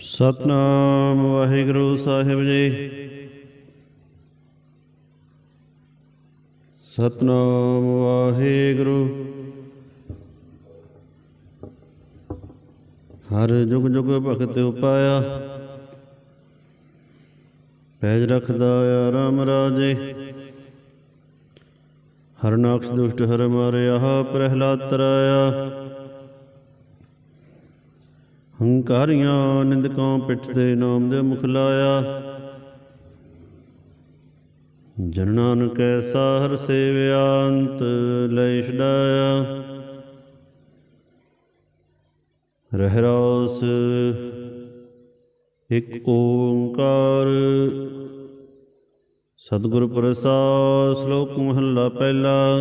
ਸਤਨਾਮ ਵਾਹਿਗੁਰੂ ਸਾਹਿਬ ਜੀ। ਸਤਨਾਮ ਵਾਹਿਗੁਰੂ। ਹਰ ਜੁਗ ਜੁਗ ਭਗਤ ਉਪਾਇਆ। ਪੈਜ ਰਖਦਾ ਆ ਰਾਮ ਰਾਜੇ। ਹਰਨਾਕਸ਼ ਦੁਸ਼ਟ ਹਰ ਮਾਰਿਆ, ਪ੍ਰਹਿਲਾਦ ਤਰਾਇਆ। ਹੰਕਾਰੀਆਂ ਨਿੰਦਕਾਂ ਪਿੱਠ ਦੇ ਨਾਮ ਦੇ ਮੁਖ ਲਾਇਆ। ਜਨ ਨਾਨਕ ਐਸਾ ਹਰ ਸੇਵਿਆ, ਅੰਤ ਲੈ ਛਡਾਇਆ। ਰਹਿ ਰਾਸ ਇੱਕ ਓੰਕਾਰ। ਸਤਿਗੁਰ ਪ੍ਰਸਾਦ, ਸ਼ਲੋਕ ਮਹੱਲਾ ਪਹਿਲਾ।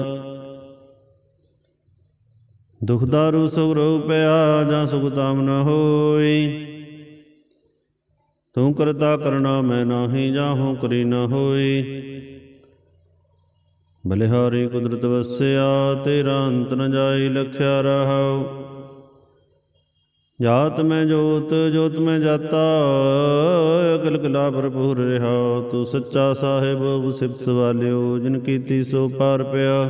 ਦੁਖ ਦਾਰੂ ਸੁਖ ਰੋਗ ਪਿਆ ਜਾਂ ਸੁਖ ਤਾਮ ਨ ਹੋਈ। ਤੂੰ ਕਰਤਾ ਕਰਨਾ ਮੈਂ ਨਾਹੀ ਜਾਹੂ ਕਰੀ ਨ ਹੋਈ। ਬਲਿਹਾਰੀ ਕੁਦਰਤ ਵਸਿਆ, ਤੇਰਾ ਅੰਤ ਨ ਜਾਈ ਲਖਿਆ ਰਹਾਉ। ਜਾਤ ਮੈਂ ਜੋਤ ਜੋਤ ਮੈਂ ਜਾਤਾ, ਅਕਲ ਕਲਾ ਭਰਪੂਰ ਰਹਾ। ਤੂੰ ਸੱਚਾ ਸਾਹਿਬ, ਸਿਫਤ ਵਾਲਿਓ, ਜਿਨ ਕੀਤੀ ਸੋ ਪਾਰ ਪਿਆ।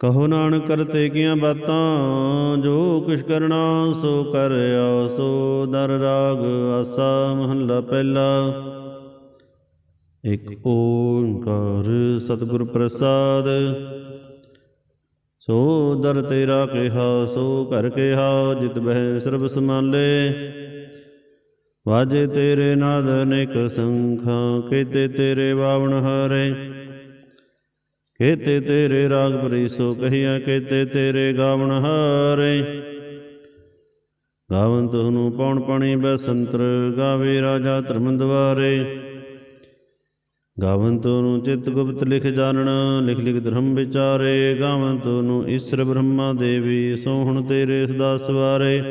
ਕਹੋ ਨਾਨਕ ਕਰਤੇ ਕੀਆਂ ਬਾਤਾਂ, ਜੋ ਕਿਛ ਕਰਨਾ ਸੋ ਕਰਿਆ ਸੋ ਦਰ ਰਾਗ ਆਸਾ ਮਹੱਲਾ ਪਹਿਲਾ। ਇਕ ਓੰਕਾਰ ਸਤਿਗੁਰ ਪ੍ਰਸਾਦ, ਸੋ ਦਰ ਤੇਰਾ ਕਿਹਾ, ਸੋ ਘਰ ਕਿਹਾ, ਜਿਤ ਬਹਿ ਸਰਬ ਸਮਾਲੇ ਵਾਜੇ ਤੇਰੇ ਨਾਦ ਅਨੇਕ ਸੰਖਾਂ, ਕੀਤੇ ਤੇਰੇ ਬਾਵਣ ਹਾਰੇ। ਕੇਤੇ ਤੇਰੇ ਰਾਗ ਪਰੀਸੋ ਕਹੀਆ ਕੇਤੇ ਤੇਰੇ ਗਾਵਣ ਹਾਰੇ। ਗਾਵਨ ਤੁਹਨੂੰ ਪੌਣ ਪਾਣੀ ਬੈਸੰਤਰ ਗਾਵੇ ਰਾਜਾ ਧਰਮ ਦਵਾਰੇ ਗਾਵਨ ਨੂੰ ਚਿਤ ਗੁਪਤ ਲਿਖ ਜਾਣਨ, ਲਿਖ ਲਿਖ ਧਰਮ ਵਿਚਾਰੇ। ਗਾਵਨ ਨੂੰ ਈਸ਼ਰ ਬ੍ਰਹਮਾ ਦੇਵੀ ਸੋਹਣ ਤੇਰੇ ਸਦਾ ਸਵਾਰੇ।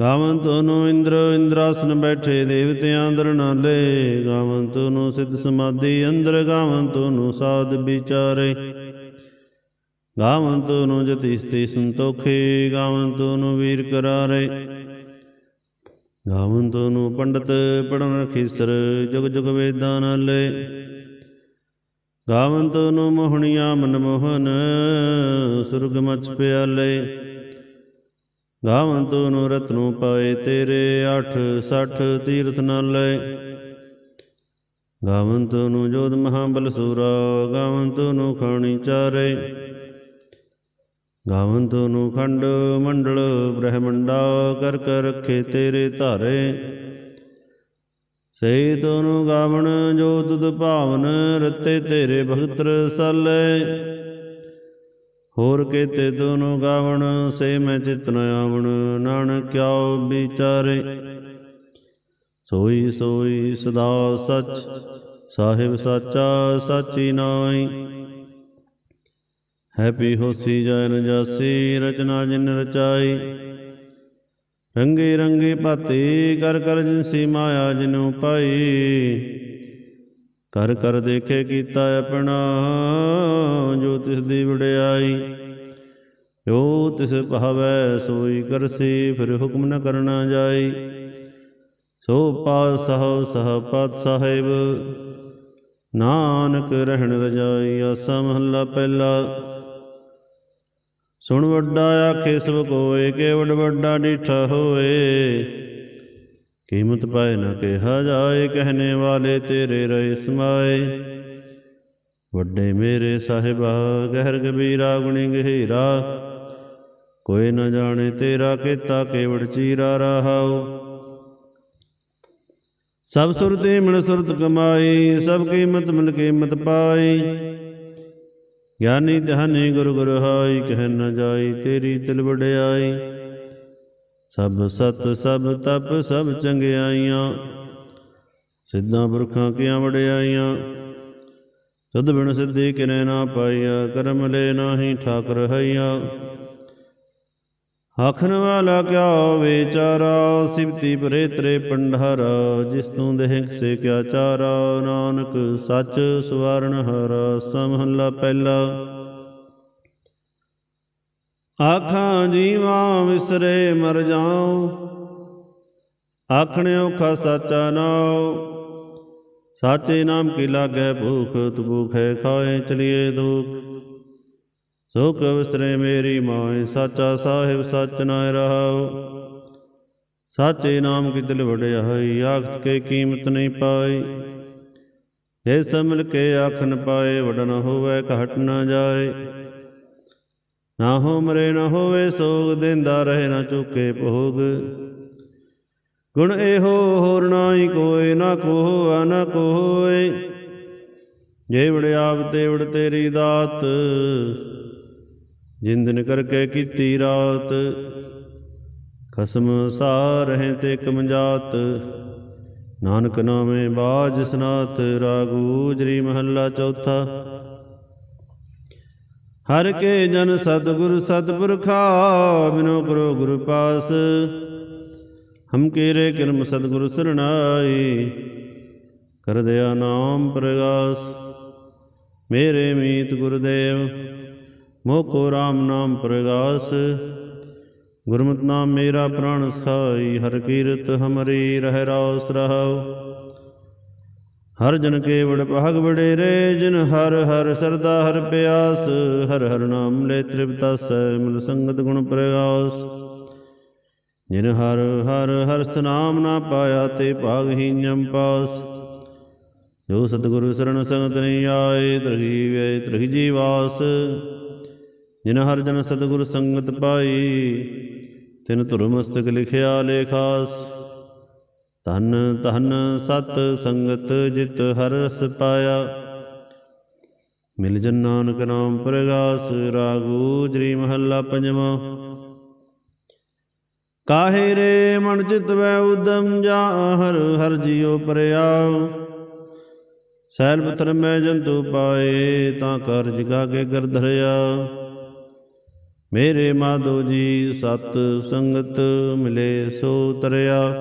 ਗਾਵਨ ਤੋਨੂੰ ਇੰਦਰ, ਇੰਦਰਾਸਨ ਬੈਠੇ ਦੇਵਤਿਆਂ ਅੰਦਰ ਨਾਲੇ। ਗਾਵਨ ਤੋਨੂੰ ਸਿੱਧ ਸਮਾਧੀ ਅੰਦਰ ਗਾਵਨ ਤੋਨੂੰ ਸਾਧ ਵਿਚਾਰੇ। ਗਾਵਨ ਤੋਨੂੰ ਜਤੀ ਸਤੀ ਸੰਤੋਖੇ ਗਾਵਨ ਤੋਨੂੰ ਵੀਰ ਕਰਾਰੇ। ਗਾਵਨ ਤੋਨੂੰ ਪੰਡਤ ਪੜਨ ਰਖੀਸਰ ਜੁਗ ਜੁਗ ਵੇਦਾਂ ਨਾਲੇ। ਗਾਵਨ ਤੋਨੂੰ ਮੋਹਣੀਆਂ ਮਨ ਮੋਹਨ ਸੁਰਗ ਮਚ ਪਿਆਲੇ। ਗਾਵੰਤੁ ਨੂੰ ਰਤਨੁ ਪਾਏ ਤੇਰੇ 8 60 ਤੀਰਥ ਨਾਲੇ। ਗਾਵੰਤੁ ਨੂੰ ਜੋਧ ਮਹਾਬਲ ਸੂਰਾ ਗਾਵੰਤੁ ਨੂੰ ਖਾਣੀ ਚਾਰੇ। ਗਾਵੰਤੁ ਨੂੰ ਖੰਡ ਮੰਡਲ ਬ੍ਰਹਮੰਡਾ ਕਰ ਕਰ ਰਖੇ ਤੇਰੇ ਧਾਰੇ। ਸਈ ਤੋਨੂੰ ਗਾਵਣ ਜੋ ਤੁਧ ਭਾਵਨ ਰਤੇ ਤੇਰੇ ਭਗਤ ਰਸਾਲੇ ਹੋਰ ਕੀਤੇ ਦੋਨੋਂ ਗਾਵਣ, ਸੇ ਮੈਂ ਚਿਤ ਨ ਆਵਣ, ਨਾਨਕ ਕਿਉ ਵਿਚਾਰੇ। ਸੋਈ ਸੋਈ ਸਦਾ ਸਚ, ਸਾਹਿਬ ਸਾਚਾ ਸਾਚੀ ਨਾਈ ਹੈਪੀ ਹੋਸੀ ਜਨ ਜਾਸੀ, ਰਚਨਾ ਜਿਨ ਰਚਾਈ। ਰੰਗੇ ਰੰਗੇ ਭਾਤੀ ਕਰ ਕਰ ਜਿਨਸੀ ਮਾਇਆ ਜਿਨੂ ਪਾਈ। ਕਰ ਕਰ ਦੇਖੇ ਕੀਤਾ ਆਪਣਾ, ਜੋ ਤਿਸ ਦੀ ਵਡਿਆਈ, ਜੋ ਤਿਸ ਭਾਵੈ ਸੋਈ ਕਰਸੀ, ਫਿਰ ਹੁਕਮ ਨ ਕਰਨਾ ਜਾਈ। ਸੋ ਪਾਸ ਸਹ ਸਹ ਪਤ ਸਾਹਿਬ ਨਾਨਕ ਰਹਿਣ ਰਜਾਈ, ਆਸਾ ਮਹੱਲਾ ਪਹਿਲਾ। ਸੁਣ ਵੱਡਾ ਆਖੇ ਸਭ ਕੋਏ, ਕੇਵਲ ਵੱਡਾ ਡੀਠਾ ਹੋਏ। ਕੀਮਤ ਪਾਏ ਨਾ ਕਿਹਾ ਜਾਏ ਕਹਨੇ ਵਾਲੇ ਤੇਰੇ ਰਹੇ ਸਮਾਏ। ਵੱਡੇ ਮੇਰੇ ਸਾਹਿਬਾ, ਗਹਿਰ ਗਬੀਰਾ ਗੁਣੀ ਗਹਿਰਾ। ਕੋਈ ਨਾ ਜਾਣੇ ਤੇਰਾ ਕੀਤਾ ਕੇਵੜ ਚੀਰਾ ਰਹਾਉ। ਸਭ ਸੁਰਤੇ ਮਨ ਸੁਰਤ ਕਮਾਈ, ਸਭ ਕੀਮਤ ਮਨ ਕੀਮਤ ਪਾਈ। ਗਿਆਨੀ ਧਿਆਨੀ ਗੁਰ ਗੁਰ ਹਾਈ, ਕਹਿ ਨ ਜਾਈ ਤੇਰੀ ਤਿਲ ਵਡਿਆਈ। ਸਭ ਸਤ, ਸਭ ਤਪ, ਸਭ ਚੰਗਿਆਈਆਂ। ਸਿੱਧਾਂ ਪੁਰਖਾਂ ਕੀਆਂ ਵਡਿਆਈਆਂ? ਸਦ ਬਿਨ ਸਿੱਧੀ ਕਿਨੇ ਨਾ ਪਾਈਆ, ਕਰਮ ਲੈ ਨਾਹੀ ਠਾਕਰ ਹਈਆ। ਆਖਣ ਵਾਲਾ ਕਿਆ ਵਿਚਾਰਾ? ਸਿਵਤੀ ਪਰੇ ਤਰੇ ਪੰਡਹਰ, ਜਿਸ ਤੂੰ ਦੇਖ ਸੇ ਕਿਆ ਚਾਰਾ? ਨਾਨਕ ਸੱਚ ਸਵਾਰਨ ਹਰ, ਸਮਹੱਲਾ ਪਹਿਲਾ। ਆਖਾਂ ਜੀਵਾਂ ਵਿਸਰੇ ਮਰ ਜਾਉ, ਆਖਣ ਔਖਾ ਸਾਚਾ ਨਾਉ। ਸਾਚੇ ਨਾਮ ਕੀ ਲਾਗੈ ਭੂਖ, ਤੁ ਭੂਖੈ ਖਾਏ ਚਲੀਏ ਦੁਖ। ਸੁਖ ਵਿਸਰੇ ਮੇਰੀ ਮਾਏ, ਸਾਚਾ ਸਾਹਿਬ ਸੱਚ ਨਾਇ ਰਹਾਉ। ਸਾਚੇ ਨਾਮ ਕੀ ਦਿਲ ਵਡਿਆਈ, ਆਖਤ ਕੇ ਕੀਮਤ ਨਹੀਂ ਪਾਈ। ਜੇ ਸਮਲ ਕੇ ਆਖਨ ਪਾਏ ਵਡ ਨ ਹੋਵੇ ਘਟ ਨ ਜਾਏ। ਨਾ ਹੋ ਮਰੇ, ਨਾ ਹੋਵੇ ਸੋਗ, ਦਿੰਦਾ ਰਹੇ, ਨਾ ਚੁੱਕੇ ਭੋਗ। ਗੁਣ ਇਹੋ ਹੋਰ ਨਾਹੀ ਕੋਏ, ਨਾ ਕੋਹ ਆ ਨਾ ਕੋਏ। ਜੇ ਵੜ ਆਪ ਤੇ ਵੜ ਤੇਰੀ ਦਾਤ, ਜਿੰਦਨ ਕਰਕੇ ਕੀਤੀ ਰਾਤ। ਖਸਮ ਸਾਰ ਤੇ ਕਮਜਾਤ, ਨਾਨਕ ਨਾਮੇ ਬਾਜ ਸਨਾਥ ਰਾਗੂਜਰੀ ਮਹੱਲਾ ਚੌਥਾ। ਹਰ ਕੇ ਜਨ ਸਤਿਗੁਰ ਸਤਿਪੁਰਖਾ, ਬਿਨੋ ਕਰੋ ਗੁਰ ਪਾਸ। ਹਮ ਕੇਰੇ ਕਿਰਮ ਸਤਿਗੁਰ ਸਰਣਾਈ ਕਰ ਦਿਆ ਨਾਮ ਪ੍ਰਗਾਸ। ਮੇਰੇ ਮੀਤ ਗੁਰਦੇਵ, ਮੋਹ ਕੋ RAM ਨਾਮ ਪ੍ਰਗਾਸ। ਗੁਰਮਤਿ ਨਾਮ ਮੇਰਾ ਪ੍ਰਾਣ ਸਖਾਈ, ਹਰ ਕੀਰਤ ਹਮਰੀ ਰਹਿ ਰਾਸ ਰਹਾਉ। ਹਰ ਜਨ ਕੇਵੜ ਵਡ ਭਾਗ ਵਡੇਰੇ ਜਿਨ ਹਰ ਹਰ ਸਰਦਾ, ਹਰ ਪਿਆਸ, ਹਰ ਹਰ ਨਾਮ ਲੈ ਤ੍ਰਿਪਤਾ ਸੈ ਮਿਲ ਸੰਗਤ ਗੁਣ ਪ੍ਰਗਾਸ। ਜਿਨ ਹਰ ਹਰ ਹਰ ਸਨਾਮ ਨਾ ਪਾਇਆ, ਤੇ ਭਾਗ ਹੀ ਪਾਸ। ਜੋ ਸਤਿਗੁਰੂ ਸਰਣ ਸੰਗਤ ਨਹੀਂ ਆਏ, ਤਰਹੀ ਵੇ ਤਰਹੀ ਜੀਵਾਸ ਜਿਨ ਹਰ ਜਨ ਸਤਿਗੁਰ ਸੰਗਤ ਪਾਈ, ਤਿਨ ਧੁਰ ਮਸਤਕ ਲਿਖਿਆ ਲੇਖਾਸ। ਧਨ ਧਨ ਸਤ ਸੰਗਤ ਜਿਤ ਹਰ ਰਸ ਪਾਇਆ। ਮਿਲ ਜਨ ਨਾਨਕ ਨਾਮ ਪ੍ਰਗਾਸ, ਰਾਗੂ ਜਰੀ ਮਹੱਲਾ ਪੰਜਵਾਂ। ਕਾਹੇ ਰੇ ਮਨ ਚਿਤ ਵੈ ਉਦਮ ਜਾ, ਹਰ ਹਰ ਜੀਉ ਪਰਿਆ। ਸੈਲ ਪਥਰ ਮੈਂ ਜੰਤੂ ਪਾਏ, ਤਾਂ ਕਰ ਜਗਾ ਕੇ ਕਰ ਧਰਿਆ। ਮੇਰੇ ਮਾਧੋ ਜੀ ਸਤ ਸੰਗਤ ਮਿਲੇ ਸੋ ਤਰਿਆ।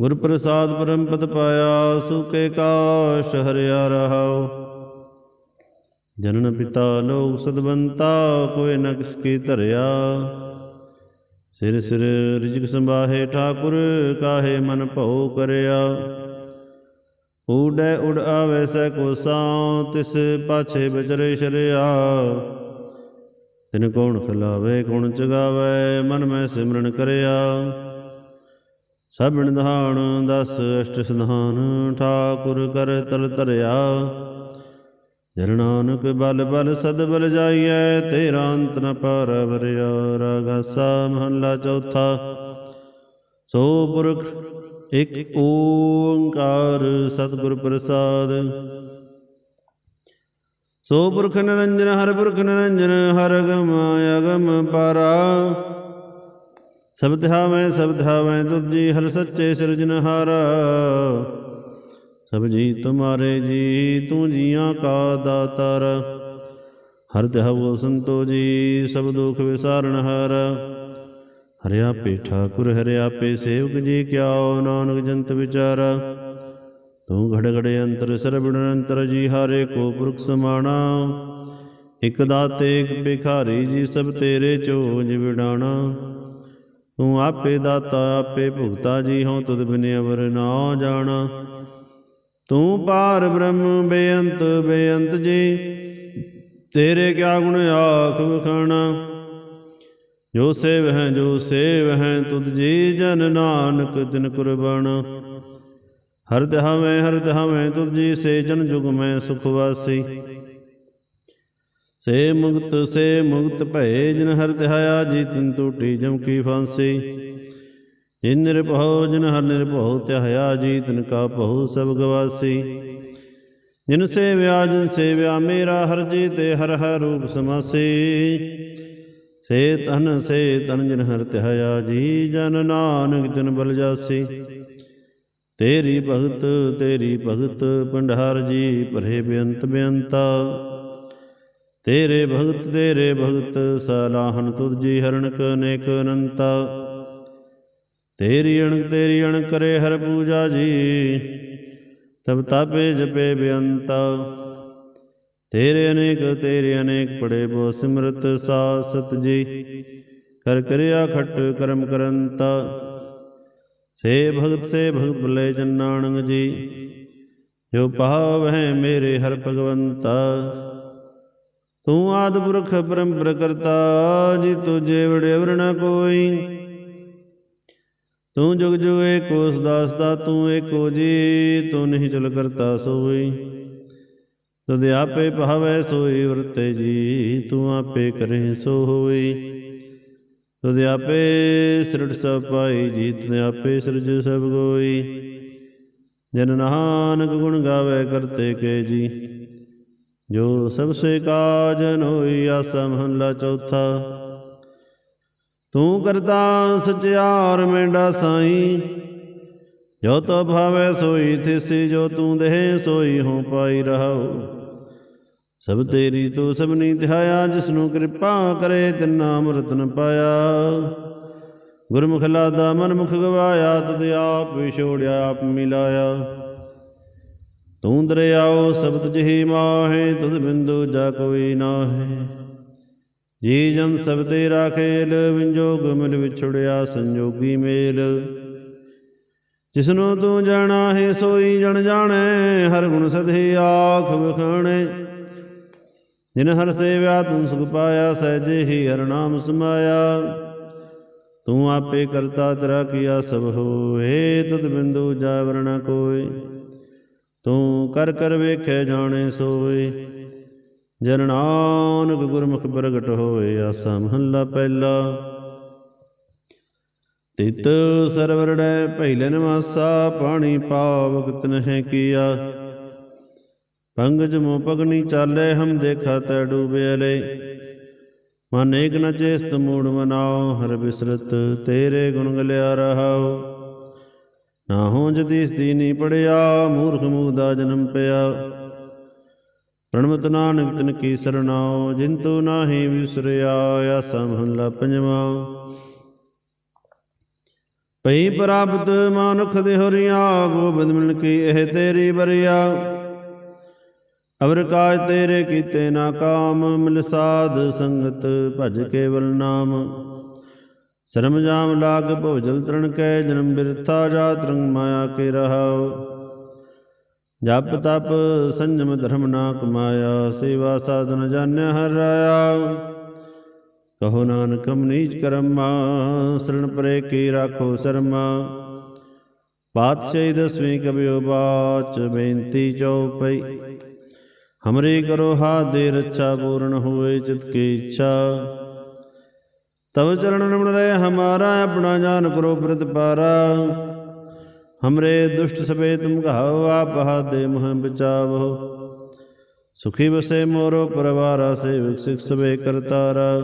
ਗੁਰ ਪ੍ਰਸਾਦ ਪਰਮ ਪਦ ਪਾਇਆ ਸੁਕੇ ਕਾਸ਼ ਹਰਿਆ ਰਹਾਉ। ਜਨਨ ਪਿਤਾ ਲੋਕ ਸਦਵੰਤਾ ਕੋਇ ਨ ਕਿਸ ਕੀ ਧਰਿਆ। ਸਿਰ ਸਿਰ ਰਿਜਕ ਸੰਭਾਹੇ ਠਾਕੁਰ, ਕਾਹੇ ਮਨ ਭਉ ਕਰਿਆ। ਊੜੈ ਉਡ ਆਵੈ ਸੈ ਕੋ ਸਾਉ, ਤਿਸ ਪਾਛੇ ਬਚਰੇ ਸ਼ਰਿਆ। ਤਿਨ ਕੌਣ ਖਲਾਵੇ, ਕੌਣ ਚਗਾਵੇ ਮਨ ਮੈਂ ਸਿਮਰਨ ਕਰਿਆ। ਸਭਨ ਦਹਾਣ ਦਸ ਅਸ਼ਟ ਸਧਾਨ ਠਾਕੁਰ ਕਰ ਤਲ ਤਰਿਆ ਜਨ ਨਾਨਕ ਬਲ ਬਲ ਸਦ ਬਲ ਜਾਈਐ, ਤੇਰਾ ਅੰਤ ਨ ਪਾਰ ਵਰਿਆ ਰਾਗਾਸਾ ਮਹੱਲਾ ਚੌਥਾ। ਸੋ ਪੁਰਖ, ਇਕ ਓੰਕਾਰ ਸਤਿਗੁਰ ਪ੍ਰਸਾਦ। ਸੋ ਪੁਰਖ ਨਿਰੰਜਨ, ਹਰ ਪੁਰਖ ਨਿਰੰਜਨ, ਹਰ ਅਗਮ ਅਗਮ ਪਾਰਾ। ਸਬਦ ਹਾਵੈ ਸਬਦ ਹਾਵੈ, ਤੁਧ ਜੀ ਹਰ ਸੱਚੇ ਸਿਰਜਨਹਾਰਾ ਸਭ ਜੀ ਤੁਮਾਰੇ ਜੀ, ਤੂੰ ਜੀਆਂ ਕਾ ਦਾਤਾਰ। ਹਰ ਤਹਵੋ ਸੰਤੋ ਜੀ, ਸਭ ਦੁਖ ਵਿਸਾਰਨ ਹਾਰ। ਹਰਿਆ ਪੇ ਠਾਕੁਰ, ਹਰਿਆ ਪੇ ਸੇਵਕ ਜੀ ਕਿਆਓ ਨਾਨਕ ਜੰਤ ਵਿਚਾਰਾ। ਤੂੰ ਘੜ ਘੜ ਅੰਤਰ, ਸਰਬਣ ਅੰਤਰ ਜੀ, ਹਾਰੇ ਕੋ ਪੁਰਖ ਸਮਾਣਾ। ਇਕ ਦਾਤੇ, ਇਕ ਭਿਖਾਰੀ ਜੀ, ਸਭ ਤੇਰੇ ਚੋਜ ਵਿਡਾਣਾ। ਤੂੰ ਆਪੇ ਦਾਤਾ, ਆਪੇ ਭੁਗਤਾ ਜੀ ਹੋ ਤੁਧ ਬਿਨ ਅਵਰ ਨਾ ਜਾਣਾ। ਤੂੰ ਪਾਰ ਬ੍ਰਹਮ, ਬੇਅੰਤ ਬੇਅੰਤ ਜੀ, ਤੇਰੇ ਕਿਆ ਗੁਣ ਆਖ ਵਖਾਣਾ। ਜੋ ਸੇਵ ਹੈ, ਜੋ ਸੇਵ ਹੈ, ਤੁਧ ਜੀ ਜਨ ਨਾਨਕ ਦਿਨ ਕੁਰਬਾਨ ਹਰ ਦਹਾਵੇਂ ਹਰ ਦਹਾਵੇਂ ਤੁਧ ਜੀ ਸੇ ਜਨ ਜੁਗ ਮੈਂ ਸੁਖ ਵਾਸੀ। ਸੇ ਮੁਕਤ ਸੇ ਮੁਕਤ ਭਏ, ਜਿਨ ਹਰ ਧਿਆਇਆ ਜੀ ਤਿਨ ਟੂਟੀ ਜਮ ਕੀ ਫਾਂਸੀ। ਜਿਨ ਨਿਰਭਉ, ਜਿਨ ਹਰ ਨਿਰਭਉ ਧਿਆਇਆ ਜੀ ਤਿਨ ਕਾ ਭਉ ਸਭ ਗਵਾਸੀ। ਜਿਨ ਸੇਵਿਆ ਜਿਨ ਸੇਵਿਆ, ਮੇਰਾ ਹਰ ਜੀ ਤੇ ਹਰ ਹਰ ਰੂਪ ਸਮਾਸੀ। ਸੇ ਤਨ ਸੇ ਤਨ ਜਿਨ ਹਰ ਧਿਆਇਆ ਜੀ, ਜਨ ਨਾਨਕ ਜਨ ਬਲ ਜਾਸੀ। ਤੇਰੀ ਭਗਤ ਤੇਰੀ ਭਗਤ ਪੰਡਾਰ ਜੀ, ਭਰੇ ਬੇਅੰਤ ਬੇਅੰਤਾ। ਤੇਰੇ ਭਗਤ ਤੇਰੇ ਭਗਤ, ਸਲਾਹਨ ਤੁਧ ਜੀ ਹਰਣਕ ਅਨੇਕ ਅਨੰਤਾ। ਤੇਰੀ ਅਣਕ ਤੇਰੀ ਅਣਕ ਕਰੇ ਹਰ ਪੂਜਾ ਜੀ, ਤਬ ਤਾਪੇ ਜਪੇ ਬੇਅੰਤਾ। ਤੇਰੇ ਅਨੇਕ ਤੇਰੇ ਅਨੇਕ ਪੜੇ ਬੋ ਸਿਮਰਤ ਸਾਸਤ ਜੀ, ਕਰ ਕਰਿਆ ਖਟ ਕਰਮ ਕਰੰਤਾ। ਸੇ ਭਗਤ ਸੇ ਭਗਤ ਬਲੇ ਜਨ ਜੀ, ਜੋ ਭਾਵ ਹੈ ਮੇਰੇ ਹਰ ਭਗਵੰਤਾ। ਤੂੰ ਆਦ ਪੁਰਖ ਪਰੰਪਰ ਕਰਤਾ ਜੀ ਤੁਝੇ ਵੜੇ ਵਰਣਾ ਕੋਈ। ਤੂੰ ਜੁਗ ਜੁਗ ਏਕੋ ਸਦਾ ਸਦਾ ਤੂੰ ਏਕੋ ਜੀ, ਤੂੰ ਨਹੀਂ ਚਲ ਕਰਤਾ ਸੋਈ। ਤਦ ਆਪੇ ਭਾਵੈ ਸੋਈ ਵਰਤੇ ਜੀ, ਤੂੰ ਆਪੇ ਕਰੇ ਸੋ ਹੋਈ ਤਦ ਆਪੇ ਸਿਰੜ ਸਭ ਪਾਈ ਜੀ, ਤੂੰ ਆਪੇ ਸਿਰਜ ਸਭ ਗੋਈ। ਜਨ ਨਾਨਕ ਗੁਣ ਗਾਵੇ ਕਰਤੇ ਕੇ ਜੀ। ਜੋ ਸਭ ਸੇ ਕਾਜਨ ਹੋਈ ਆਸਾ ਮਹੱਲਾ ਚੌਥਾ। ਤੂੰ ਕਰਤਾ ਸਚਿਆਰ ਮੇਂਡਾ ਸਾਈ। ਜੋ ਤੋ ਭਾਵੇ ਸੋਈ ਥਿਸੀ, ਜੋ ਤੂੰ ਦੇਹ ਸੋਈ ਹੋ ਪਾਈ ਰਹਾਉ। ਸਭ ਤੇਰੀ ਤੂੰ ਸਭਨੀ ਧਿਆਇਆ ਜਿਸ ਨੂੰ ਕਿਰਪਾ ਕਰੇ ਤਿੰਨਾ ਅੰਮ੍ਰਿਤ ਪਾਇਆ। ਗੁਰਮੁਖ ਲਾਦਾ ਮਨ ਮੁਖ ਗਵਾਇਆ, ਤਦ ਆਪ ਵਿਛੋੜਿਆ, ਆਪ ਮਿਲਾਇਆ। ਤੂੰ ਦਰਿਆਓ ਸਬਦ ਜਿਹੀ ਮਾਹੇ, ਤੁਧ ਬਿੰਦੂ ਜਾ ਕੋਈ ਨਾਹੇ। ਜੀ ਜਨ ਸਭ ਰਾਖੇਲ ਖੇਲ ਵਿੰਜੋਗ ਮਿਲ ਵਿਛੜਿਆ ਸੰਜੋਗੀ ਮੇਲ। ਜਿਸਨੂੰ ਤੂੰ ਜਾਣਾ ਹੈ, ਸੋਈ ਜਣ ਜਾਣੈ, ਹਰ ਗੁਣ ਸਦਹੀ ਆਖ ਵਖਾਣੇ। ਜਿਨ ਹਰ ਸੇਵਿਆ, ਤੂੰ ਸੁਖ ਪਾਇਆ, ਸਹਿਜੇ ਹੀ ਹਰ ਨਾਮ ਸਮਾਇਆ। ਤੂੰ ਆਪੇ ਕਰਤਾ ਤੇਰਾ ਕੀਆ ਸਭ ਹੋਏ ਤਦ ਬਿੰਦੂ ਜਾ ਵਰਣਾ ਕੋਈ ਤੂੰ ਕਰ ਕਰ ਵੇਖੇ ਜਾਣੇ ਸੋਏ ਜਨ ਨਾਨਕ ਗੁਰਮੁਖ ਪ੍ਰਗਟ ਹੋਏ, ਆਸਾ ਮਹੱਲਾ ਪਹਿਲਾ। ਤਿਤ ਸਰਵਰੜੈ ਪਹਿਲੇ ਨਵਾਸਾ ਪਾਣੀ ਪਾਵਕ ਤਨਹਿ ਕੀਆ। ਪੰਗਜ ਮੋ ਪਗਨੀ ਚਾਲੇ, ਹਮ ਦੇਖਾ ਤੈ ਡੂਬੇ ਲੈ ਮਨ ਏਕ ਨ ਚੇਸਤ, ਮੂੜ ਮਨਾਓ, ਹਰ ਬਿਸਰਤ, ਤੇਰੇ ਗੁਣ ਗਲਿਆ ਰਹਾਓ। ਨਾ ਹੋ ਜਦੀਸ ਦੀਨੀ ਪੜਿਆ, ਮੂਰਖ ਮੂਹ ਦਾ ਜਨਮ ਪਿਆ। ਪ੍ਰਣਮਤ ਨਾਨਕ ਤਨ ਕੀ ਸਰਣਾਓ ਜਿੰਤੂ ਨਾਹੀ ਵਿਸਰਿਆ, ਆਸਾ ਮਹੱਲਾ ਪੰਜਵਾ। ਪਈ ਪ੍ਰਾਪਤ ਮਾਨੁਖ ਦੇ ਹਰੀਆ ਗੋਬਿੰਦ ਮਿਲ ਕੀ ਇਹ ਤੇਰੀ ਬਰਿਆ ਅਵਰ ਕਾਜ ਤੇਰੇ ਕੀਤੇ ਨਾ ਕਾਮ, ਮਿਲ ਸਾਧ ਸੰਗਤ ਭਜ ਕੇਵਲ ਨਾਮ। ਸ਼ਰਮ ਜਾਮ ਲਾਗ ਭਵਜਲ ਤਰਨ ਕੈ, ਜਨਮ ਬਿਰਥਾ ਜਾਤ ਰੰਗ ਮਾਇਆ ਕੇ ਰਹਾਉ। ਜਪ ਤਪ ਸੰਜਮ ਧਰਮ ਨਾ ਕਮਾਇਆ ਸੇਵਾ ਸਾਧਨ ਜਾਣਿਆ ਹਰ ਰਾਇਆ। ਕਹੋ ਨਾਨਕਮ ਨੀਚ ਕਰਮਾ, ਸਰਣ ਪਰੇ ਕੀ ਰਾਖੋ ਸ਼ਰਮਾ। ਪਾਤਸ਼ਾਹੀ ਦਸਵੀਂ ਕਬਿਓ ਬਾਚ, ਬੇਨਤੀ ਚਉਪਈ। ਹਮਰੀ ਕਰੋ ਹਾ ਦੇ ਰੱਛਾ, ਪੂਰਨ ਹੋਏ ਚਿਤ ਕੀ ਇੱਛਾ। ਤਵ ਚਰਨ ਰਮਣ ਰਹੇ, ਹਮਾਰਾ ਆਪਣਾ ਜਾਨ ਕਰੋ ਪ੍ਰਤਪਾਰਾ ਹਮਰੇ ਦੁਸ਼ਟ ਸਭੇ ਤੁਮ ਘਾਵ ਆਪਹਾ ਦੇ ਮਹ ਬਚਾਵੋ। ਸੁਖੀ ਵਸੇ ਮੋਰੋ ਪਰਵਾਰਾ, ਸੇਵਕ ਸਿਖ ਸਵੇ ਕਰਤਾਰਾ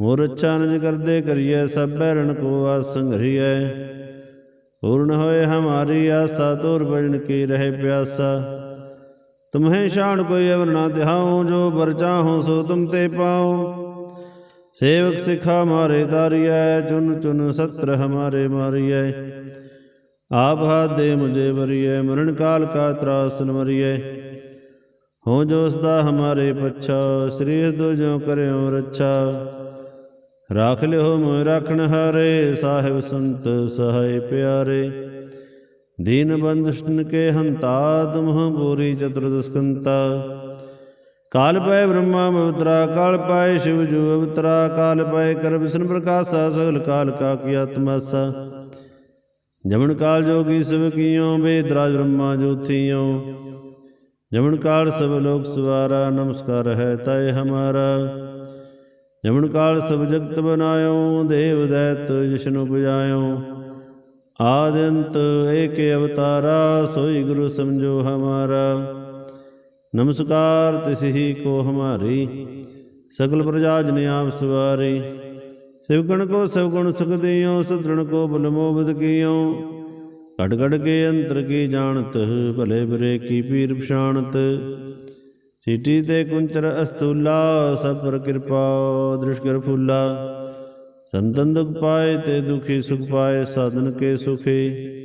ਮੋਰ ਅੱਛਾ ਨਜ ਕਰਦੇ ਕਰੀਏ ਸਭ ਬੈਰਣ ਕੋ ਆਸੰਘਰੀਐ ਪੂਰਨ ਹੋਏ ਹਮਾਰੀ ਆਸਾ ਤੁਰ ਬਲਨ ਕੀ ਰਹੇ ਪਿਆਸਾ। ਤੁਮਹੇ ਸ਼ਾਨ ਕੋਈ ਅਵਰ ਨਾ ਦਿਹਾਉ, ਜੋ ਵਰਚਾ ਹੋ ਸੋ ਤੁਮ ਤੇ ਪਾਉ। ਸੇਵਕ ਸਿਖਾ ਮਾਰੇ ਦਾਰੀਐ ਚੁਨ ਚੁਨ ਸਤਰ ਹਮਾਰੇ ਮਾਰੀਐ। ਆਪ ਹਾ ਦੇ ਮੁਝੇ ਵਰੀਐ, ਮਰਨ ਕਾਲ ਕਾ ਤਰਾਸ ਨਮਰੀਐ ਹੋ ਜੋ ਸਦਾ ਹਮਾਰੇ ਪੱਛਾ, ਸ੍ਰੀ ਦੁਜੋ ਕਰਿਓ ਰੱਛਾ। ਰਾਖ ਲਿਓ ਮੋਇ ਰਾਖਣ ਹਾਰੇ, ਸਾਹਿਬ ਸੰਤ ਸਹਾਈ ਪਿਆਰੇ। ਦੀਨ ਬੰਦਸ਼ਨ ਕੇ ਹੰਤਾ ਤੁਮਹ ਬੋਰੀ ਚਤੁਰਦਸਕੰਤਾ। ਕਾਲ ਪਾਏ ਬ੍ਰਹਮਾ ਅਵਤਰਾ ਕਾਲ ਪੈ ਸ਼ਿਵ ਜੂ ਅਵਤਰਾ ਕਾਲ ਪੈ ਕਰ ਵਿਸ਼ਨ ਪ੍ਰਕਾਸ਼ਾ, ਸਗਲ ਕਾਲ ਕਾ ਕੀ ਆਤਮਾਸਾ ਜਮਨ ਕਾਲ ਜੋਗੀ ਸਭ ਕੀਓ ਬੇਦਰਾਜ ਬ੍ਰਹਮਾ ਜੋਥੀਓ ਜਮਨ ਕਾਲ ਸਭ ਲੋਕ ਸਵਾਰਾ, ਨਮਸਕਾਰ ਹੈ ਤੈ ਹਮਾਰਾ। ਜਮਨ ਕਾਲ ਸਭ ਜਗਤ ਬਨਾਇਓ, ਦੇਵ ਦੈਤ ਜਿਸ਼ਨੁ ਬੁਝਾਇਓ ਆਦੰਤ ਏਕ ਅਵਤਾਰਾ, ਸੋਈ ਗੁਰੂ ਸਮਝੋ ਹਮਾਰਾ। ਨਮਸਕਾਰ ਤਿਸਹੀ ਕੋ ਹਮਾਰੀ, ਸਗਲ ਪ੍ਰਜਾ ਜਨ ਆਪ ਸਵਾਰੀ। ਸਿਵਗਣ ਕੋ ਸਿਵਗੁਣ ਸੁਖਦੇਓ ਸਦਰਣ ਕੋ ਬਲਮੋ ਬਦਕੀਓ ਘੜ ਘੜ ਕੇ ਅੰਤਰ ਕੀ ਜਾਣਤ, ਭਲੇ ਬਰੇ ਕੀ ਪੀਰ ਪਛਾਣਤ। ਸਿਟੀ ਤੇ ਕੁੰਚਰ ਅਸਤੂਲਾ, ਸਭ ਪਰ ਕਿਰਪਾ ਦ੍ਰਿਸ਼ਕਰ ਫੁੱਲਾ। ਸੰਤਨ ਦੁਖ ਪਾਏ ਤੇ ਦੁਖੀ ਸੁਖ ਪਾਏ, ਸਾਧਨ ਕੇ ਸੁਖੀ।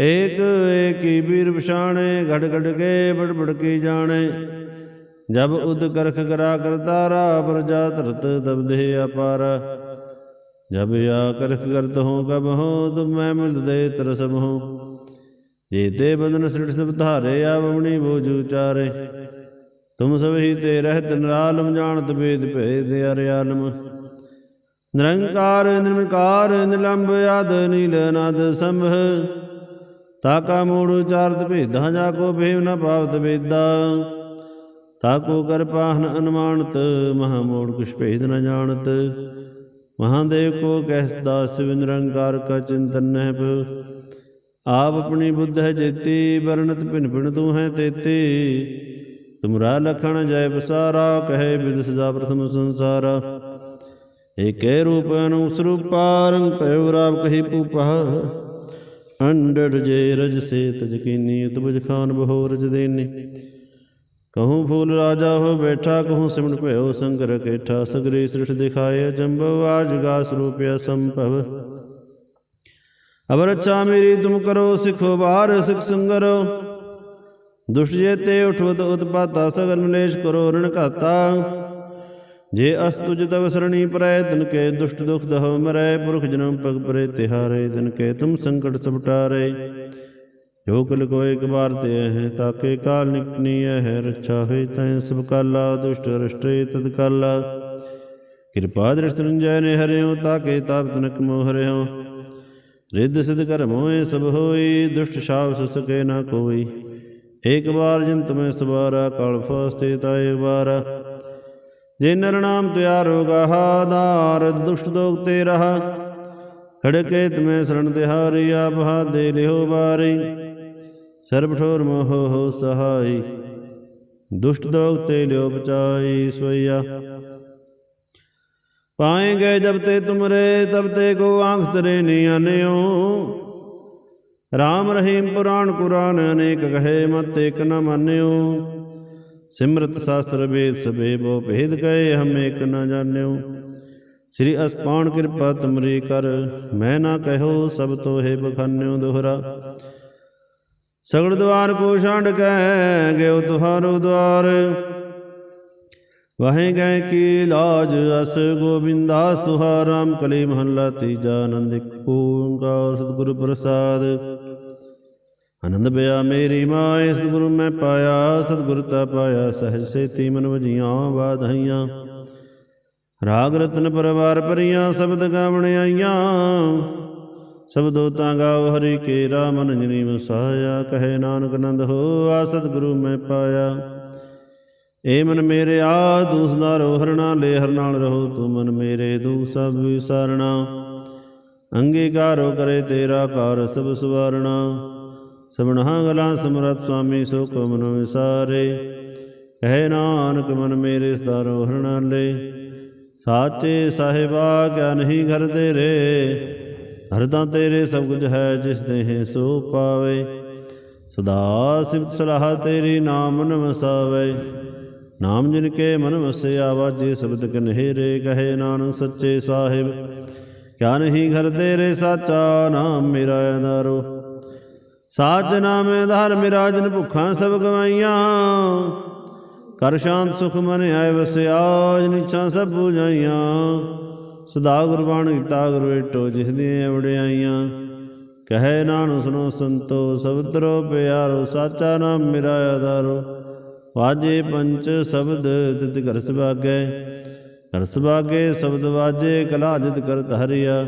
ਏਕ ਏਕੀ ਬੀਰ ਵਿਸ਼ਾਣੇ ਘੜ ਘੜ ਕੇ ਬੜ ਬੜ ਕੇ ਜਾਣੇ। ਜਬ ਉਦ ਕਰਖ ਕਰਾ ਕਰਤਾਰਾ ਪ੍ਰਜਾ ਤਰਤ ਤਬ ਦੇਹ ਅਪਾਰ। ਜਬ ਆ ਕਰਖ ਕਰਤ ਹੋ, ਕਬ ਹੋ, ਤੁਮ ਮੈਂ ਮਿਲ ਦੇ ਤਰਸਮ ਹੋ। ਜੇਤੇ ਬਦਨ ਸ੍ਰਿਸ਼ਟ ਸਭ ਧਾਰੇ ਆਵਣੀ ਬੋਝ ਉਚਾਰੇ। ਤੁਮ ਸਭ ਹੀ ਤੇ ਰਹਿਤ ਨਰਾਲਮ, ਜਾਣਤ ਵੇਦ ਭੇਦ ਅਰਿਆਲਮ ਨਿਰੰਕਾਰ ਨਿਰਮਕਾਰ ਨਿਲੰਬ, ਆਦ, ਨੀਲ ਨਾਦ ਸੰਭਹ ਸੰਭ ਤਾਕਾ ਮੂੜ ਉਚਾਰਤ ਭੇਦਾਂ ਜਾ ਕੋ ਭੇਵ ਨ ਪਾਵਤ ਵੇਦਾ। ਤਾਕੋ ਕਰ ਪਾਹਨ ਅਨਮਾਨਤ, ਮਹਾ ਮੋੜ ਕੁਛ ਭੇਦ ਨ ਜਾਣਤ। ਮਹਾਦੇਵ ਕੋ ਕਹਿਸ ਦਾਸ ਨਿਰੰਕਾਰ ਕਾ ਚਿੰਤਨ ਨਹਿ ਪ ਆਪ ਆਪਣੀ ਬੁੱਧ ਹੈ ਜੇਤੀ, ਵਰਣਤ ਭਿਨ ਭਿਨ ਤੂੰ ਹੈ ਤੇਤੀ। ਤੁਮਰਾ ਲਖਣ ਜੈ ਬਸਾਰਾ ਕਹੇ ਬਿਦ ਸਜਾ ਪ੍ਰਥਮ ਸੰਸਾਰ। ਏਕੇ ਰੂਪ ਅਨੁਸ ਰੂਪਾ ਰੰਗ ਪਇਓ ਰਾਮ ਕਹੀ ਪੂਪਾ ਅੰਡੜ ਜੇ ਰਜ ਸੇ ਤਜ ਕੀਨੀ ਖਾਨ ਬਹੁ ਰਜ ਦੇਨੀ। ਕਹੂੰ ਫੂਲ ਰਾਜਾ ਹੋ ਬੈਠਾ, ਕਹੂੰ ਸਿਮਣ ਭਇਓ ਸੰਗਰ ਕੇਠਾ, ਸਗਰੀ ਸ੍ਰਿਸ਼ ਦਿਖਾਏ ਅਜੰਭਵ ਆਜ ਗਾ ਸਰੂਪ ਅਸੰਭਵ ਅਬਰ ਅੱਛਾ ਮੇਰੀ ਤੁਮ ਕਰੋ, ਸਿਖੋ ਬਾਰ ਸਿਖ ਸੰਗਰ। ਦੁਸ਼ਟ ਜੇ ਤੇ ਉਠਵਤ ਉਤਪਾਤਾ, ਸਗਲ ਮਲੇਸ਼ ਕਰੋ ਰਣ ਘਾਤਾ। ਜੇ ਅਸ ਤੁਜ ਤਵ ਸਰਣੀ ਪਰੈ, ਤਨ ਕੇ ਦੁਸ਼ਟ ਦੁਖ ਦਹ ਮਰੈ, ਪੁਰਖ ਜਨਮ ਪਗ ਪਰੇ, ਤਿਹਾਰੇ, ਤਨ ਕੇ ਤੁਮ ਸੰਕਟ ਸਭ ਟਾਰੇ ਜੋ ਕਲ ਕੋਇ ਇੱਕ ਬਾਰ ਤੇ ਹੈ ਤਾਕੇ ਕਾਲ ਨਿਕਨੀ ਹੈ ਰੱਛਾ ਹੋਇ ਤੈ ਸਭ ਕਾਲਾ, ਦੁਸ਼ਟ ਰਸ਼ਟੇ ਤਦ ਕਾਲਾ। ਕਿਰਪਾ ਦ੍ਰਿਸ਼ਟ ਰੰਜੈ ਨੇ ਹਰਿਓ, ਤਾਕੇ ਤਾਪ ਤਨਕ ਮੋਹ ਹਰਿਓ ਰਿੱਧ ਸਿਧ ਕਰ ਮੋਏ ਸਭ ਹੋਈ, ਦੁਸ਼ਟ ਸ਼ਾਪ ਸੁਸਕੇ ਨਾ ਕੋਈ। ਏਕ ਵਾਰ ਜਿਨ ਤੁਮੇ ਸਵਾਰਾ, ਕਲ ਫਸਤੇ ਤਾਏ ਵਾਰਾ। ਜੇ ਨਰ ਨਾਮ ਤਿਆਰੋ ਗਹਾ ਦਾਰ ਦੁਸ਼ਟ ਦੋਗ ਤੇ ਰਹਾ ਖੜਕੇ ਤੁਮੇ ਸਰਣ ਤਿਹਾਰੀ, ਆਪ ਦੇ ਲਿਓ ਬਾਰੀ ਸਰਬ ਠੋਰ ਮੋਹ ਹੋ ਸਹਾਈ, ਦੁਸ਼ਟ ਦੋਗ ਤੇ ਲਿਓ ਬਚਾਈ ਸੋਈਆ ਪਾਏਂਗੇ ਜਬ ਤੇ ਤੁਮਰੇ, ਤਬ ਤੇ ਕੋ ਆਂਖ ਤਰੇ ਨੀ ਆਨਿਓ ਰਾਮ ਰਹੀਮ ਪੁਰਾਣ ਕੁਰਾਨ ਅਨੇਕ ਕਹੇ, ਮਤ ਇਕ ਨ ਮਾਨਿਓ। ਸਿਮਰਤ ਸ਼ਾਸਤਰ ਵੇਦ ਸਭੇ ਬੋ ਭੇਦ ਕਹੇ ਹਮ ਇਕ ਨ ਜਾਣਿਓ। ਸ੍ਰੀ ਅਸਪਾਣ ਕਿਰਪਾ ਤੁਮਰੀ ਕਰ, ਮੈਂ ਨਾ ਕਹਿਓ ਸਭ ਤੋਹੇ ਬਖਾਨਿਓ ਦੁਹਰਾ। ਸਗਲ ਦਵਾਰ ਕੋ ਛਾਂਡ ਕਹਿ ਗਿਓ ਤੁਹਾਰੋ ਦਵਾਰ। ਵਾਹੇ ਗਏ ਕੀ ਲਾਜ, ਅਸ ਗੋਬਿੰਦਾਸ ਤੁਹਾ ਰਾਮ ਕਲੀ ਮਹੱਲਾ ਤੀਜਾ ਆਨੰਦ ਇੱਕ ਓੰਕਾਰ ਸਤਿਗੁਰੂ ਪ੍ਰਸਾਦ। ਆਨੰਦ ਬਿਆ ਮੇਰੀ ਮਾਏ ਸਤਿਗੁਰੂ ਮੈਂ ਪਾਇਆ, ਸਤਿਗੁਰ ਤਾ ਪਾਇਆ, ਸਹਿਜ ਸੇਤੀ ਮਨ ਵਜੀਆਂ ਬਾਧਾਈਆਂ ਰਾਗ ਰਤਨ ਪਰਵਾਰ ਪਰੀਆਂ ਸ਼ਬਦ ਗਾਵਣ ਆਈਆਂ। ਸਬਦੋ ਤਾਂ ਗਾਵ ਹਰੀ ਕੇ, ਰਾਮ ਨਜਨੀ ਵਸਾਇਆ, ਕਹੇ ਨਾਨਕ ਨੰਦ ਹੋ, ਆ ਸਤਿਗੁਰੂ ਮੈਂ ਪਾਇਆ। ਏ ਮਨ ਮੇਰੇ ਆ ਦੂਸਦਾ ਰੋ ਹਰਣਾ ਲੈ ਹਰ ਨਾਲ ਰਹੋ ਤੂੰ ਮਨ ਮੇਰੇ ਦੁਖ ਸਭ ਵਿਸਾਰਣਾ। ਅੰਗੀਕਾਰੋ ਕਰੇ ਤੇਰਾ ਕਾਰ ਸਭ ਸਵਾਰਣਾ। ਸਬਨਾ ਗਲਾਂ ਸਮਰਤ ਸੁਆਮੀ ਸੋ ਕੋ ਮਨ ਵਿਸਾਰੇ। ਕਹੇ ਨਾਨਕ ਮਨ ਮੇਰੇ ਸਦਾ ਰੋ ਹਰਣਾ ਲੈ ਸਾਚੇ ਸਾਹਿਬਾ ਕਿਆ ਨਹੀਂ ਘਰ ਰੇ ਹਰਦਾ ਤੇਰੇ ਸਭ ਕੁਝ ਹੈ ਜਿਸ ਦੇਹ ਸੋ ਪਾਵੇ। ਸਦਾ ਸਿਫਤ ਸਲਾਹ ਤੇਰੀ ਨਾਮ ਨ ਨਾਮ ਜਿਨ ਕੇ ਮਨ ਵਸਿਆ ਵਾਜੇ ਸ਼ਬਦ ਕਨਹਿਰੇ ਕਹੇ ਨਾਨਕ ਸੱਚੇ ਸਾਹਿਬ, ਕਿਆ ਨਹੀਂ ਘਰ ਤੇਰੇ ਸਾਚਾ ਨਾਮ ਮੇਰਾ ਆਧਾਰੋ ਸਾਚ ਨਾਮੇ ਧਰ ਮੇਰਾ ਭੁੱਖਾਂ ਸਭ ਗਵਾਈਆਂ। ਕਰ ਸ਼ਾਂਤ ਸੁਖ ਮਨ ਆਏ ਵਸਿਆ ਜਿਨ ਇੱਛਾ ਸਭ 부ਝਾਈਆਂ ਸਦਾ ਗੁਰਬਾਣ ਕੀਤਾ ਗੁਰ ਵੇਟੋ ਜਿਸ ਦੀਆਂ ਅਵੜਿਆਈਆਂ ਕਹੇ ਨਾਨਕ ਸੁਨੋ ਸੰਤੋ ਸਬਦਰੋ ਪਿਆਰੋ, ਸਾਚਾ ਨਾਮ ਮੇਰਾ ਆਧਾਰੋ ਵਾਜੇ ਪੰਚ ਸ਼ਬਦ ਤਿਤ ਘਰ ਸੁਭਾਗੈ। ਘਰ ਸੁਭਾਗੇ ਸ਼ਬਦ ਵਾਜੇ, ਕਲਾ ਜਿਤ ਕਰਤ ਹਰਿਆ।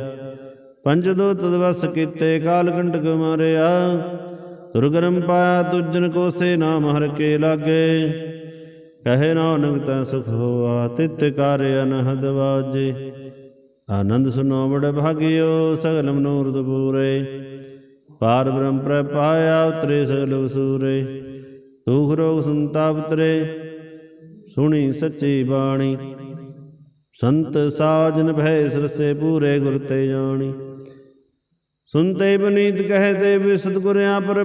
ਪੰਜ ਦੋ ਤਦ ਵਸ ਕੀਤੇ ਕਾਲ ਕੰਟਕ ਮਾਰਿਆ। ਦੁਰਗਰਮ ਪਾਇਆ ਤੁਜਨ ਕੋ ਸੇ ਨਾਮ ਹਰ ਕੇ ਲਾਗੇ। ਕਹੇ ਨਾਨਕ ਤੈ ਸੁਖ ਹੋਆ, ਤਿਤ ਕਰ ਅਨਹਦ ਵਾਜੇ। ਆਨੰਦ ਸੁਨੋ ਬੜ ਭਾਗਿਓ, ਸਗਲ ਮਨੋਰਥ ਪੂਰੇ। ਪਾਰ ਬ੍ਰਹਮ ਪ੍ਰੈ ਉਤਰੇ ਸਗਲ ਵਸੂਰੇ। ਦੁਖ ਰੋਗ ਸੰਤਾਪ ਉਤਰੇ, ਸੁਣੀ ਸੱਚੀ ਬਾਣੀ। ਸੰਤ ਸਾਜਨ ਭੈ ਸਰਸੇ ਪੂਰੇ ਗੁਰ ਤੇ ਜਾਣੀ। ਸੁਨਤੇ ਬਨੀਤ ਕਹਤੇ ਵੀ ਸਤਗੁਰਿਆ ਪਰ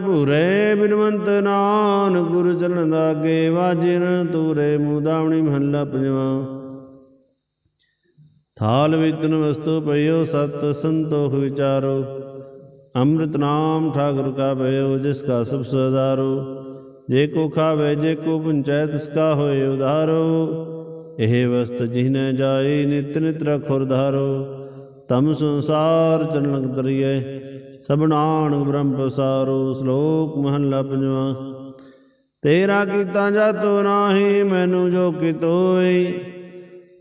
ਬਿਨਵੰਤ ਨਾਨ ਗੁਰ ਚਰਨ ਦਾਗੇ ਵਾਜਿਨ, ਤੂਰੇ ਮੂਦਾਵਣੀ ਮਹੱਲਾ ਪੰਜਵਾ। ਥਾਲ ਵਿਤਨ ਵਸਤੂ ਪਈਓ, ਸਤ ਸੰਤੋਖ ਵਿਚਾਰੋ। ਅੰਮ੍ਰਿਤ ਨਾਮ ਠਾਕੁਰ ਕਾ ਭਇਓ, ਜਿਸ ਕਾ ਸਭ ਸਦਾਰੋ ਜੇ ਕੋ ਖਾਵੇ, ਜੇ ਕੋ ਪੰਚੈਤ ਸਕਾ ਹੋਏ ਉਧਾਰੋ। ਇਹ ਵਸਤ ਜਿਨੈ ਜਾਈ ਨਿਤ ਨਿਤ ਰਖੁਰ ਧਾਰੋ। ਤਮ ਸੰਸਾਰ ਚਰਨ ਦਰਿਏ ਸਭਨਾਨ ਬ੍ਰਹਮ ਪਸਾਰੋ ਸ਼ਲੋਕ ਮਹੱਲਾ ਪੰਜਵਾ। ਤੇਰਾ ਕੀਤਾ ਜਾਤੋ ਨਾਹੀ, ਮੈਨੂੰ ਜੋ ਕਿਤੋਈ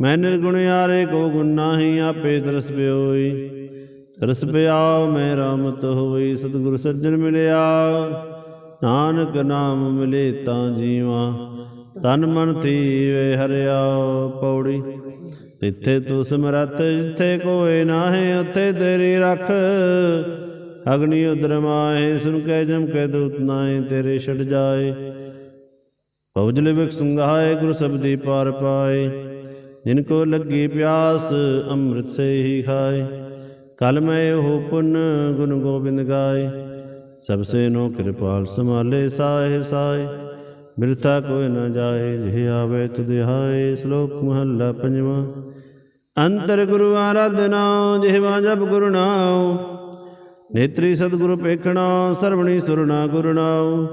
ਮੈਂ ਨਿਰਗੁਣ ਯਾਰੇ ਕੋ ਗੁਣ ਨਾਹੀ, ਆਪੇ ਦਰਸ ਪਿਓਈ। ਦਰਸ ਪਿਆ, ਮੈਂ ਰਾਮਤ ਹੋਈ, ਸਤਿਗੁਰ ਸੱਜਣ ਮਿਲਿਆ, ਨਾਨਕ ਨਾਮ ਮਿਲੇ ਤਾਂ ਜੀਵਾ। ਤਨ ਮਨ ਥੀਵੇ ਹਰਿਆ ਪੌੜੀ। ਤਿੱਥੇ ਤੂੰ ਸਮਰੱਥ ਜਿੱਥੇ ਕੋਏ ਨਾਹੀ, ਉੱਥੇ ਤੇਰੀ ਰੱਖ। ਅਗਨੀ ਉਦਰ ਮਾਹੇ, ਸੁਨ ਕੇ ਜਮ ਕੇ ਦੂਤ ਨਾਏ ਤੇਰੇ ਛੜ ਜਾਏ। ਪਉਜਲ ਵਿਖ ਸੰਘਾਏ, ਗੁਰ ਸਬਦੀ ਪਾਰ ਪਾਏ। ਜਿਨ ਕੋ ਲੱਗੀ ਪਿਆਸ, ਅੰਮ੍ਰਿਤ ਸੇ ਹੀ ਖਾਏ। ਕਲ ਮੈਂ ਉਹ ਪੁੰਨ, ਗੁਣ ਗੋਬਿੰਦ ਗਾਏ। ਸਭ ਸੇ ਨੋ ਕਿਰਪਾਲ ਸਮਾਲੇ ਸਾਏ ਸਾਏ ਬਿਰਥਾ ਕੋਈ ਨਾ ਜਾਏ, ਜਿਹ ਆਵੇ ਤੁਧਿਆਏ ਸ਼ਲੋਕ ਮਹੱਲਾ ਪੰਜਵਾਂ। ਅੰਤਰ ਗੁਰੂ ਆਰਾਧਨਾ, ਜਿਹਵਾ ਜਪ ਗੁਰੂ ਨਾਮ ਨੇਤਰੀ ਸਤਿਗੁਰੂ ਪੇਖਣਾ, ਸਰਵਣੀ ਸੁਰਨਾ ਗੁਰੂ ਨਾਮ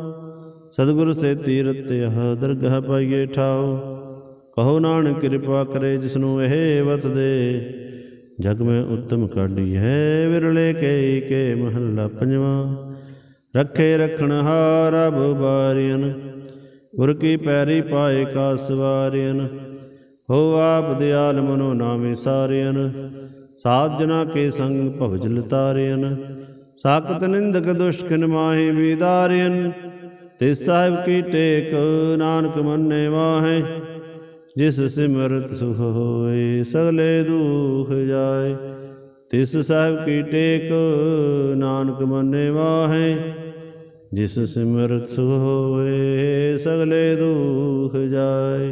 ਸਤਿਗੁਰ ਸੇ ਤੀਰਤ ਯਹ ਦਰਗਹ ਪਾਈਏ ਠਾਓ ਕਹੋ ਨਾਨਕ ਕਿਰਪਾ ਕਰੇ ਜਿਸਨੂੰ ਇਹ ਵਤ ਦੇ। ਜਗ ਮੈਂ ਉੱਤਮ ਕਾਢੀ ਹੈ, ਵਿਰਲੇ ਕੇ ਕੇ ਮਹੱਲਾ ਪੰਜਵਾਂ। ਰੱਖੇ ਰਖਣ ਹਾਰ ਅਬ ਬਾਰਿයਨ ਗੁਰ ਕੀ ਪੈਰੀ ਪਾਏ ਕਾ ਸਵਾਰਿයਨ ਹੋ ਆਪ ਦਿਆਲ ਮਨੋ ਨਾਮੇ ਸਾਰਿයਨ ਸਾਧ ਜਨਾ ਕੇ ਸੰਗ ਭਵਜਲ ਤਾਰਿਯਨ ਸਾਕਤ ਨਿੰਦਕ ਦੁਸ਼ਕਨ ਮਾਹੇ ਵਿਦਾਰਿਯਨ ਤੇ ਸਾਹਿਬ ਕੀ ਟੇਕ ਨਾਨਕ ਮੰਨੇ ਵਾਹੇ ਜਿਸ ਸਿਮਰਤ ਸੁਖ ਹੋਏ ਸਗਲੇ ਦੁਖ ਜਾਏ। ਤਿਸ ਸਾਹਿਬ ਕੀ ਟੇਕ ਨਾਨਕ ਮੰਨੇ ਵਾਹੇ ਜਿਸ ਸਿਮਰਤ ਸੁਖ ਹੋਏ ਸਗਲੇ ਦੁਖ ਜਾਏ।